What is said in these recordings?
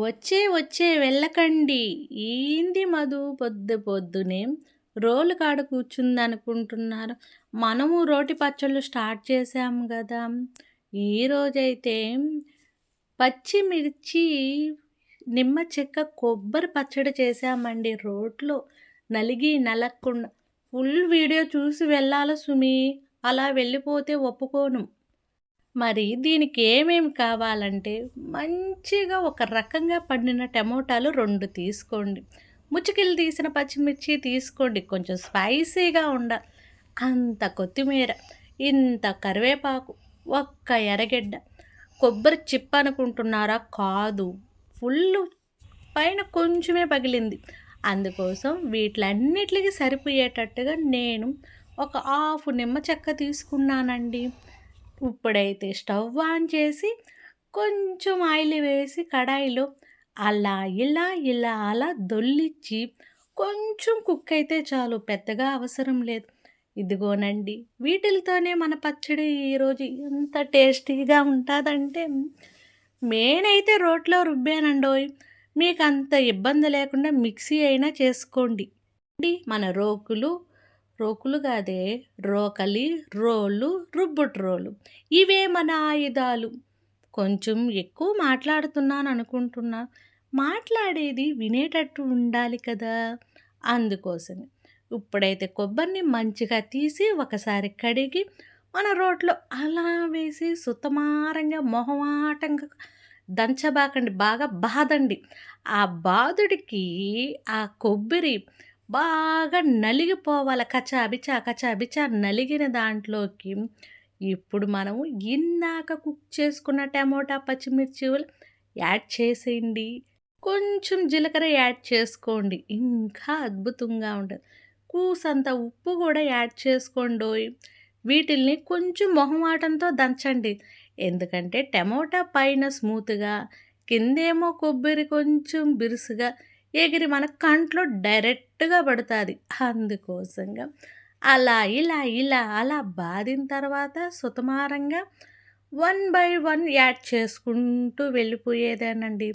వచ్చే వచ్చే వెళ్ళకండి. ఏంది మధు? పొద్దు పొద్దునే రోలు కాడ కూర్చుందనుకుంటున్నారు. మనము రోటి పచ్చళ్ళు స్టార్ట్ చేసాము కదా ఈరోజైతే పచ్చిమిర్చి నిమ్మ చెక్క కొబ్బరి పచ్చడి చేసామండి రోట్లో. నలిగి నలక్కుండా. ఫుల్ వీడియో చూసి వెళ్ళాలి సుమి? అలా వెళ్ళిపోతే ఒప్పుకోను. మరి దీనికి ఏమేమి కావాలంటే మంచిగా ఒక రకంగా పండిన టమోటాలు రెండు తీసుకోండి. ముచ్చికిలు తీసిన పచ్చిమిర్చి తీసుకోండి. కొంచెం స్పైసీగా ఉండాలి అంత కొత్తిమీర ఇంత కరివేపాకు ఒక్క ఎర్రగడ్డ కొబ్బరి చిప్ప అనుకుంటున్నారా? కాదు. ఫుల్ పైన కొంచెమే పగిలింది. అందుకోసం వీటిలన్నిటికి సరిపోయేటట్టుగా నేను ఒక హాఫ్ నిమ్మ చెక్క తీసుకున్నానండి. ఇప్పుడైతే స్టవ్ ఆన్ చేసి కొంచెం ఆయిల్ వేసి కడాయిలో అలా ఇలా ఇలా అలా దొల్లిచ్చి కొంచెం కుక్ అయితే చాలు పెద్దగా అవసరం లేదు. ఇదిగోనండి వీటిలతోనే మన పచ్చడి ఈరోజు ఎంత టేస్టీగా ఉంటుందంటే నేనైతే రోట్లో రుబ్బానండోయ్ మీకు అంత ఇబ్బంది లేకుండా మిక్సీ అయినా చేసుకోండి. మన రోకులు రోకులు కాదే రోకలి రోలు రుబ్బుట్ రోలు. ఇవే మన ఆయుధాలు. కొంచెం ఎక్కువ మాట్లాడుతున్నాను అనుకుంటున్నా. మాట్లాడేది వినేటట్టు ఉండాలి కదా? అందుకోసమే. ఇప్పుడైతే కొబ్బరిని మంచిగా తీసి ఒకసారి కడిగి మన రోట్లో అలా వేసి సుతమారంగా మొహమాటంగా దంచబాకండి. బాగా బాదండి. ఆ బాదుడికి ఆ కొబ్బరి బాగా నలిగిపోవాలి. కచాబిచా కచాబిచా నలిగిన దాంట్లోకి ఇప్పుడు మనము ఇందాక కుక్ చేసుకున్న టమోటా పచ్చిమిర్చి యాడ్ చేసేయండి. కొంచెం జీలకర్ర యాడ్ చేసుకోండి. ఇంకా అద్భుతంగా ఉంటుంది. కూసంత ఉప్పు కూడా యాడ్ చేసుకోండి వీటిల్ని కొంచెం మొహమాటంతో దంచండి. ఎందుకంటే టమోటా పైన స్మూత్గా కిందేమో కొబ్బరి కొంచెం బిరుసుగా ఎగిరి మన కంట్లో డైరెక్ట్గా పడుతుంది. అందుకోసంగా అలా ఇలా ఇలా అలా బాదిన తర్వాత సుతమారంగా వన్ బై వన్ యాడ్ చేసుకుంటూ వెళ్ళిపోయేదేనండి.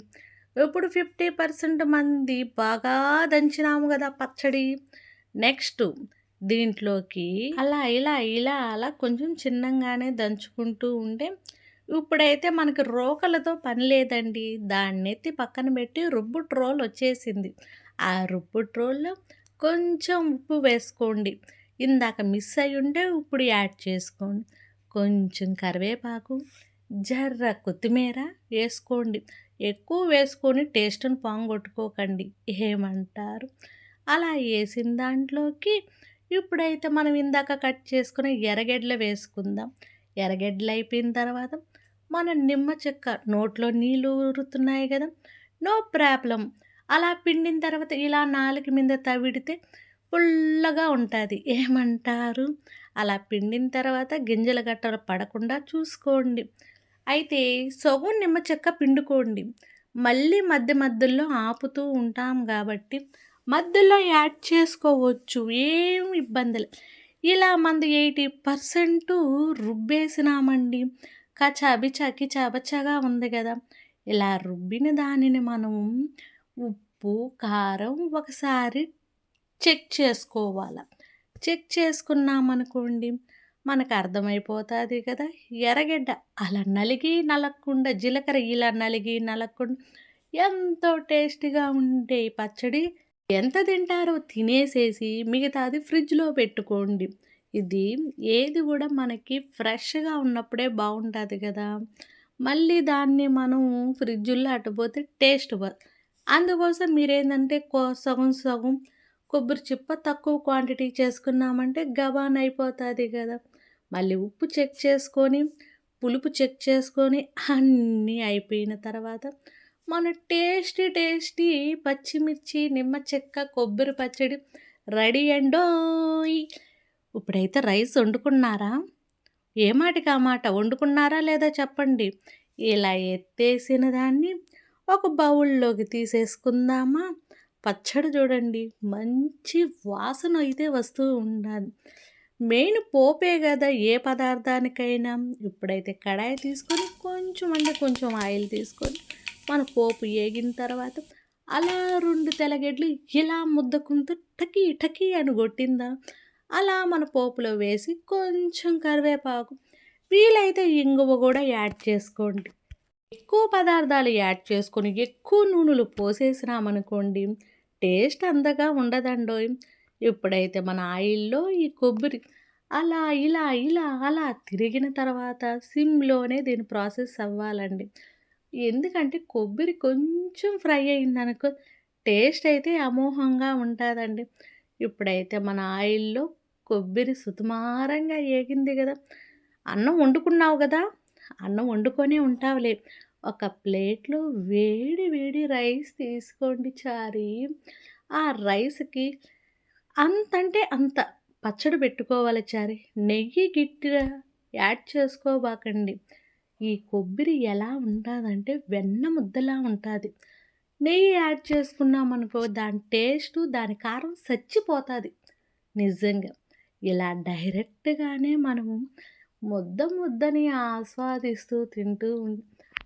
ఇప్పుడు ఫిఫ్టీ పర్సెంట్ మంది బాగా దంచినాము కదా పచ్చడి. నెక్స్ట్ దీంట్లోకి అలా ఇలా ఇలా అలా కొంచెం చిన్నగానే దంచుకుంటూ ఉంటే ఇప్పుడైతే మనకి రోకలతో పని లేదండి. దాన్ని ఎత్తి పక్కన పెట్టి రుబ్బు ట్రోల్ వచ్చేసింది. ఆ రుబ్బు ట్రోల్లో కొంచెం ఉప్పు వేసుకోండి. ఇందాక మిస్ అయి ఉంటే ఇప్పుడు యాడ్ చేసుకోండి. కొంచెం కరివేపాకు జర్ర కొత్తిమీర వేసుకోండి. ఎక్కువ వేసుకొని టేస్ట్ని పాంగొట్టుకోకండి. ఏమంటారు? అలా వేసిన దాంట్లోకి ఇప్పుడైతే మనం ఇందాక కట్ చేసుకుని ఎర్రగడ్డలు వేసుకుందాం. ఎర్రగడ్డలు అయిపోయిన తర్వాత మన నిమ్మ చెక్క నోట్లో నీళ్ళు ఊరుతున్నాయి కదా నో ప్రాబ్లం. అలా పిండిన తర్వాత ఇలా నాలుగు మీద తవిడితే పుల్లగా ఉంటుంది. ఏమంటారు? అలా పిండిన తర్వాత గింజల గట్టలు పడకుండా చూసుకోండి. అయితే సగం నిమ్మ చెక్క పిండుకోండి. మళ్ళీ మధ్య మధ్యలో ఆపుతూ ఉంటాం కాబట్టి మధ్యలో యాడ్ చేసుకోవచ్చు. ఏం ఇబ్బందులు ఇలా మంది ఎయిటీ పర్సెంట్ రుబ్బేసినామండి. కచాబిచా కిచాబచ్చాగా ఉంది కదా. ఇలా రుబ్బిన దానిని మనం ఉప్పు కారం ఒకసారి చెక్ చేసుకోవాలి. చెక్ చేసుకున్నామనుకోండి మనకు అర్థమైపోతుంది కదా. ఎర్రగడ్డ అలా నలిగి నలగకుండా జీలకర్ర ఇలా నలిగి నలగకుండా ఎంతో టేస్టీగా ఉండే పచ్చడి ఎంత తింటారో తినేసేసి మిగతాది ఫ్రిడ్జ్లో పెట్టుకోండి. ఇది ఏది కూడా మనకి ఫ్రెష్గా ఉన్నప్పుడే బాగుంటుంది కదా! మళ్ళీ దాన్ని మనం ఫ్రిడ్జ్లో అటుపోతే టేస్ట్ అందుకోసం మీరేంటంటే కో సగం సగం కొబ్బరి చిప్ప తక్కువ క్వాంటిటీ చేసుకున్నామంటే గబాన్ అయిపోతుంది కదా! మళ్ళీ ఉప్పు చెక్ చేసుకొని పులుపు చెక్ చేసుకొని అన్నీ అయిపోయిన తర్వాత మన టేస్టీ టేస్టీ పచ్చిమిర్చి నిమ్మ చెక్క కొబ్బరి పచ్చడి రెడీ అండోయ్ ఇప్పుడైతే రైస్ వండుకున్నారా? ఏ మాటకి ఆ మాట? వండుకున్నారా లేదా చెప్పండి. ఇలా ఎత్తేసిన దాన్ని ఒక బౌల్లోకి తీసేసుకుందామా? పచ్చడి చూడండి మంచి వాసన అయితే వస్తూ ఉండాలి మెయిన్ పోపే కదా ఏ పదార్థానికైనా. ఇప్పుడైతే కడాయి తీసుకొని కొంచెం అంటే కొంచెం ఆయిల్ తీసుకొని మన పోపు ఏగిన తర్వాత అలా రెండు తెలగడ్లు ఇలా ముద్దకుంటూ టకీ టకీ అని కొట్టిందా అలా మన పోపులో వేసి కొంచెం కరివేపాకు వీలైతే ఇంగువ కూడా యాడ్ చేసుకోండి. ఎక్కువ పదార్థాలు యాడ్ చేసుకొని ఎక్కువ నూనెలు పోసేసినామనుకోండి టేస్ట్ అంతగా ఉండదండో ఇప్పుడైతే మన ఆయిల్లో ఈ కొబ్బరి అలా ఇలా ఇలా అలా తిరిగిన తర్వాత సిమ్లోనే దీని ప్రాసెస్ అవ్వాలండి. ఎందుకంటే కొబ్బరి కొంచెం ఫ్రై అయిందనుకో టేస్ట్ అయితే అమోహంగా ఉంటుందండి. ఇప్పుడైతే మన ఆయిల్లో కొబ్బరి సుతుమారంగా ఏగింది కదా అన్నం వండుకున్నావు కదా అన్నం వండుకొనే ఉంటావులే. ఒక ప్లేట్లో వేడి వేడి రైస్ తీసుకోండి చారి. ఆ రైస్కి అంతంటే అంత పచ్చడి పెట్టుకోవాలి చారి. నెయ్యి గిట్టిగా యాడ్ చేసుకోబాకండి. ఈ కొబ్బరి ఎలా ఉంటుందంటే వెన్న ముద్దలా ఉంటుంది. నెయ్యి యాడ్ చేసుకున్నామనుకో దాని టేస్ట్ దాని కారం చచ్చిపోతుంది నిజంగా. ఇలా డైరెక్ట్గానే మనము ముద్ద ముద్దని ఆస్వాదిస్తూ తింటూ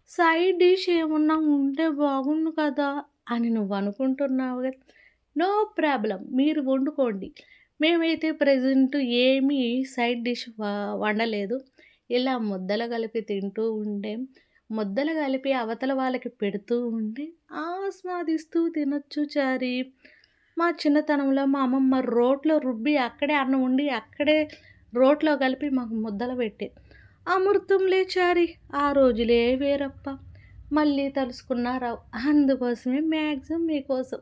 సైడ్ డిష్ ఏమన్నా ఉంటే బాగుండు కదా అని నువ్వు అనుకుంటున్నావు కదా నో ప్రాబ్లం. మీరు వండుకోండి. మేమైతే ప్రజెంట్ ఏమీ సైడ్ డిష్ వ- వండలేదు. ఇలా ముద్దలు కలిపి తింటూ ఉంటే ముద్దలు కలిపి అవతల వాళ్ళకి పెడుతూ ఉంటే ఆస్వాదిస్తూ తినొచ్చు చారి. మా చిన్నతనంలో మా అమ్మమ్మ రోట్లో రుబ్బి అక్కడే అన్నం ఉండి అక్కడే రోట్లో కలిపి మాకు ముద్దలు పెట్టే అమృతంలే చారి. ఆ రోజులే వేరప్ప. మళ్ళీ తలుసుకున్నారావు. అందుకోసమే మ్యాక్సిమం మీకోసం